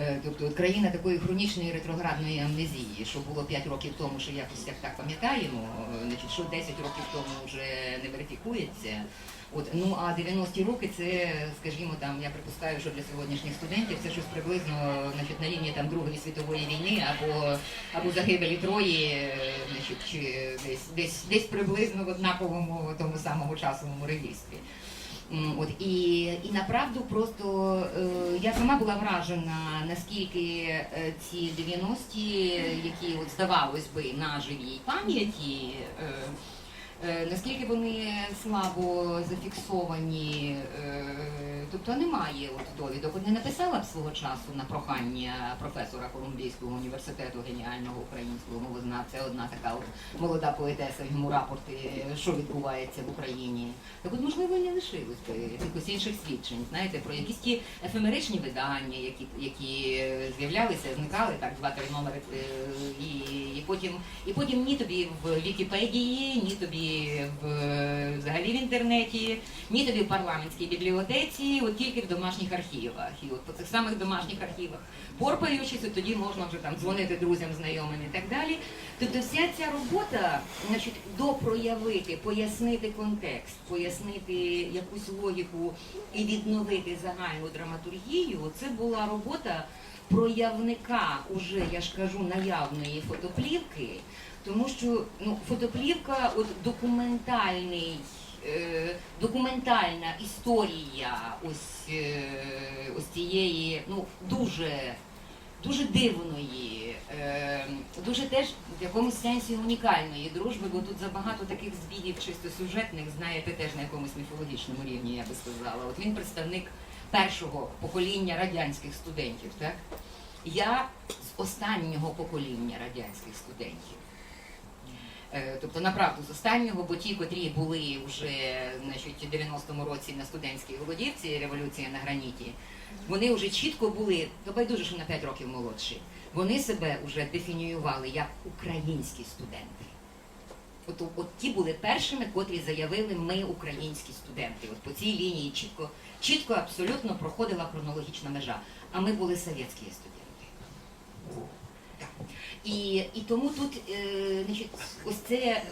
Е, Тобто країна такої хронічної ретроградної амнезії, що було 5 років тому, що якось як так пам'ятаємо, е, що 10 років тому вже не верифікується. От, ну а 90-ті роки це, скажімо, там я припускаю, що для сьогоднішніх студентів це щось приблизно значить, на рівні там Другої світової війни або, або загибелі Трої, е, значить, чи десь, десь, десь приблизно в однаковому тому самому часовому регістрі. От і, і направду просто я сама була вражена, наскільки е, ці 90-ті, які от здавалось би на живій пам'яті, е, наскільки вони слабо зафіксовані, е, тобто немає от довідок. Не написала б свого часу на прохання професора Колумбійського університету геніального українського мовознавця, одна така от молода поетеса йому рапорти, що відбувається в Україні. Так от, можливо, не лишилось би якихось інших свідчень, знаєте, про якісь ті ефемеричні видання, які, які е, з'являлися, зникали так, два-три номери, е, і, і потім і потім ні тобі в Вікіпедії, ні тобі в взагалі в інтернеті, ні тобі в парламентській бібліотеці, от тільки в домашніх архівах. І от по цих самих домашніх архівах, порпаючись, от тоді можна вже там дзвонити друзям, знайомим і так далі. Тобто вся ця робота, значить, допроявити, пояснити контекст, пояснити якусь логіку і відновити загальну драматургію, це була робота проявника уже, я ж кажу, наявної фотоплівки, тому що ну, фотоплівка, от документальний. е, Документальна історія ось, е, ось цієї ну дуже дуже дивної, е, дуже теж в якомусь сенсі унікальної дружби, бо тут забагато таких збігів чисто сюжетних, знаєте, теж на якомусь міфологічному рівні, я би сказала. От він представник першого покоління радянських студентів, так? Я з останнього покоління радянських студентів. Е, Тобто направду з останнього, бо ті, котрі були вже значить, у 90-му році на студентській голодівці, революція на граніті, вони вже чітко були, то байдуже, що на 5 років молодші, вони себе вже дефініювали як українські студенти. От, от ті були першими, котрі заявили, ми українські студенти. От по цій лінії чітко, чітко абсолютно проходила хронологічна межа. А ми були совєтські студенти. І, і тому тут е, значить, ось це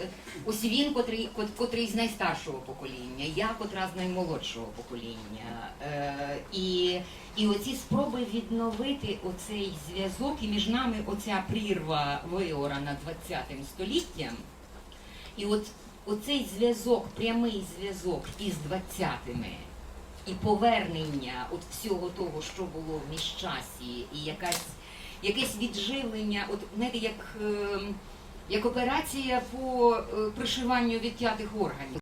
ось він, котрий, котрий з найстаршого покоління, я котра з наймолодшого покоління. Е, і, і оці спроби відновити оцей зв'язок, і між нами оця прірва виорана 20 століттям. І от оцей зв'язок, прямий зв'язок із 20-ми і повернення от всього того, що було в міжчасі, і якась, якесь відживлення, от знаєте, як, ем, як операція по е, пришиванню відтятих органів.